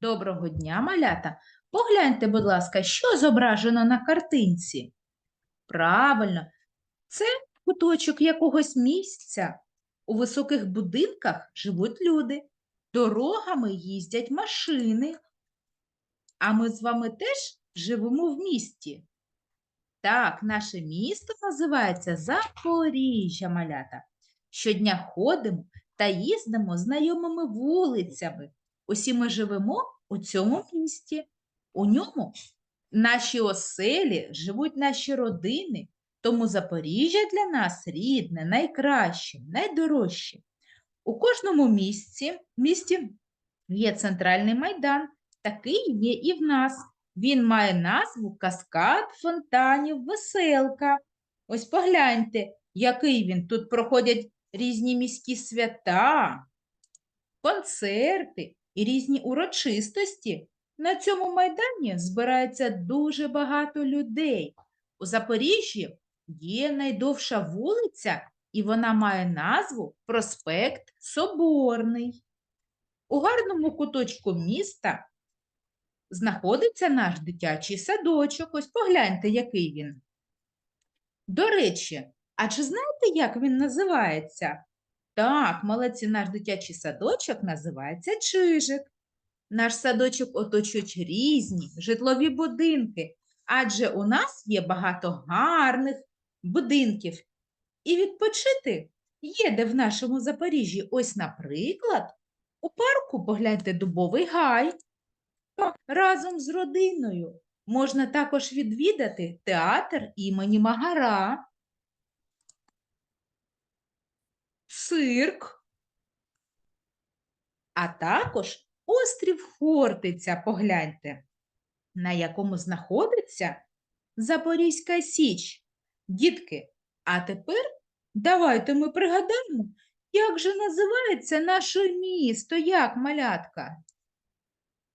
Доброго дня, малята. Погляньте, будь ласка, що зображено на картинці. Правильно, це куточок якогось місця. У високих будинках живуть люди, дорогами їздять машини. А ми з вами теж живемо в місті. Так, наше місто називається Запоріжжя, малята. Щодня ходимо та їздимо знайомими вулицями. Усі ми живемо у цьому місті. У ньому наші оселі живуть наші родини, тому Запоріжжя для нас рідне, найкраще, найдорожче. У кожному місці, місті є центральний майдан, такий є і в нас. Він має назву Каскад фонтанів Веселка. Ось погляньте, який він. Тут проходять різні міські свята, концерти і різні урочистості. На цьому майдані збирається дуже багато людей. У Запоріжжі є найдовша вулиця, і вона має назву Проспект Соборний. У гарному куточку міста знаходиться наш дитячий садочок. Ось погляньте, який він. До речі, а чи знаєте, як він називається? Так, молодці, наш дитячий садочок називається Чижик. Наш садочок оточують різні житлові будинки, адже у нас є багато гарних будинків. І відпочити є де в нашому Запоріжжі. Ось, наприклад, у парку погляньте дубовий гай. Разом з родиною можна також відвідати театр імені Магара, цирк, а також острів Хортиця, погляньте, на якому знаходиться Запорізька Січ. Дітки, а тепер давайте ми пригадаємо, як же називається наше місто, як малятка?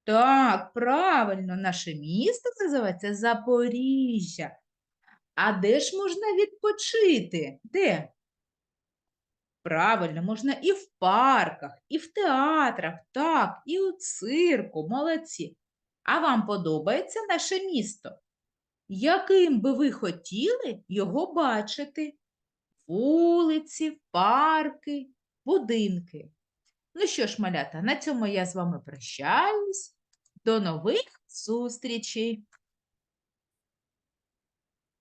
Так, правильно, наше місто називається Запоріжжя. А де ж можна відпочити? Де? Правильно, можна і в парках, і в театрах, так, і у цирку, молодці. А вам подобається наше місто? Яким би ви хотіли його бачити? Вулиці, парки, будинки. Ну що ж, малята, на цьому я з вами прощаюсь. До нових зустрічей!